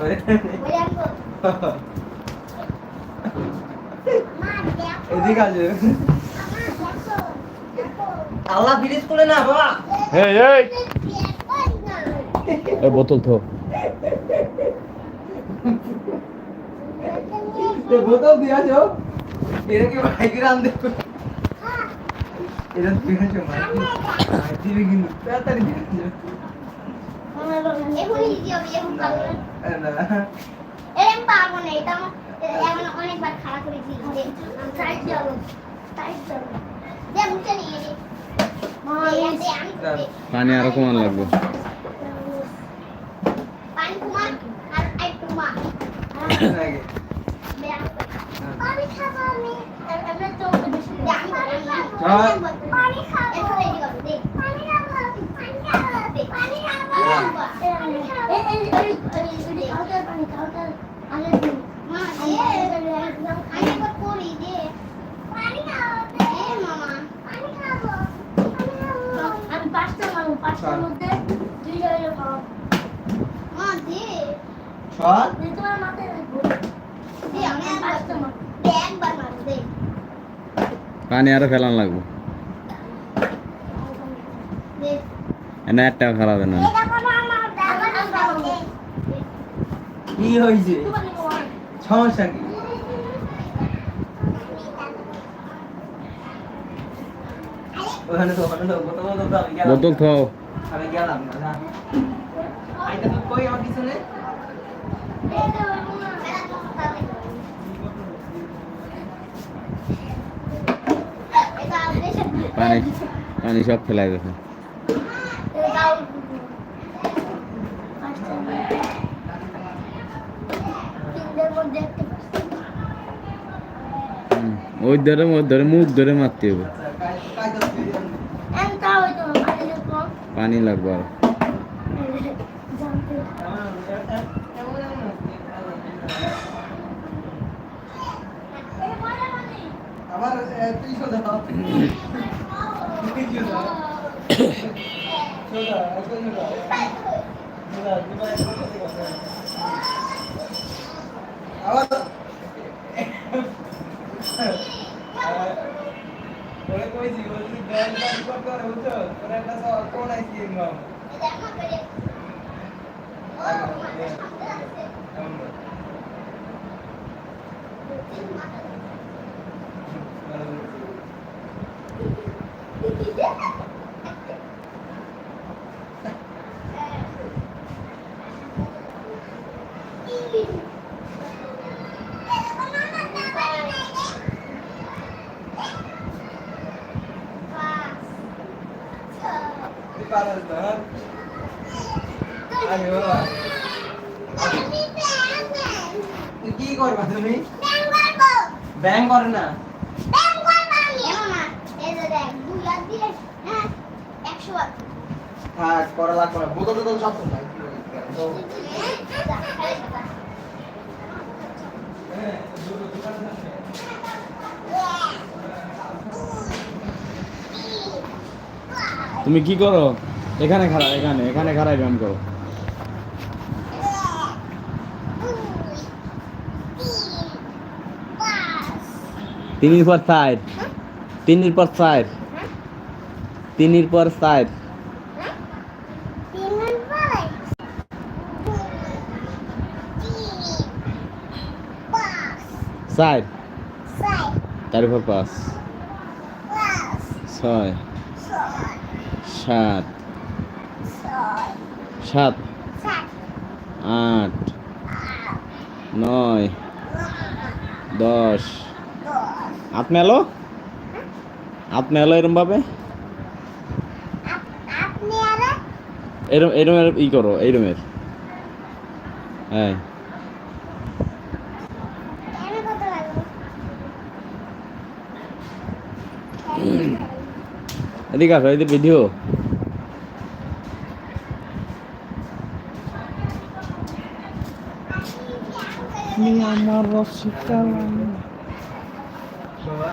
করে এদিকে আছে আল্লাহ ফিরিস করে না বাবা। এই এই। এই বোতল তো বোতল দিয়াছো এরা কি বাইকের আন দেখো এরা দিয়েছ মাই দিবি কিন্তু তাড়াতাড়ি দিয়েছ না এরম পারব না এটা আমার অনেকবার খারাপ করে দিয়েছে চলো ট্রাই চলো দে মুখে নিয়ে নে দে আমি দে। পানি আরও কমান লাগবে পানি খাব আমি আমরা তো বেশি দে আমি চল। পানি খাব একটু রেডি করো দে পানি খাব পানি খাব দে পানি খাব পানি খাব এই এই এই এই কাউন্টার পানি কাউন্টার আগে মা দে আমি একবার করি দে পানি খাব দে মামা পানি খাব পানি খাব আমি পাঁচটা মানুষ পাঁচটার মধ্যে দুই জায়গায় খাব মা দে চল দে তোমার মাথায় রাখব দে আমি পাঁচটা মানুষ দে একবার মারো দে পানি আরও ফেলান লাগবে। এনে একটা খারাপ না। কি হয়েছে সমস্যা কি? বোতল বোতল আমি গেলাম। না না। কই আমার পিছনে? পানি পানি সব ফেলাই হুম, ওই ধরে ওই ধরে মুখ ধরে মারতে হবে। পানি লাগবে আর। আবার তিনশো দাও তিনশো দাও আবার ওরে কইছি, বলছি ব্যাংক ব্যাংক করে, বুঝছ? তোর একটা কোন আইসক্রিম মাম পারস না আরে বাবা তুই কি করবা তুমি ব্যাংক করে না। তুমি কি করো? এখানে খাড়া, এখানে এখানে খাড়াই ব্যায়াম করো। তিনের পর সাইড তিনের পর চার। তিনের পর চার চার চার পর পাঁচ। ছয়। সাত। সাত। আট। নয়। দশ। হাত মেলো? হাত মেলো এরম এরম এরম এরম ই করো এইরমের হ্যাঁ কেন কত লাগবে এদিকে আসো এদিকে ভিডিও আমার রসিকা বাবা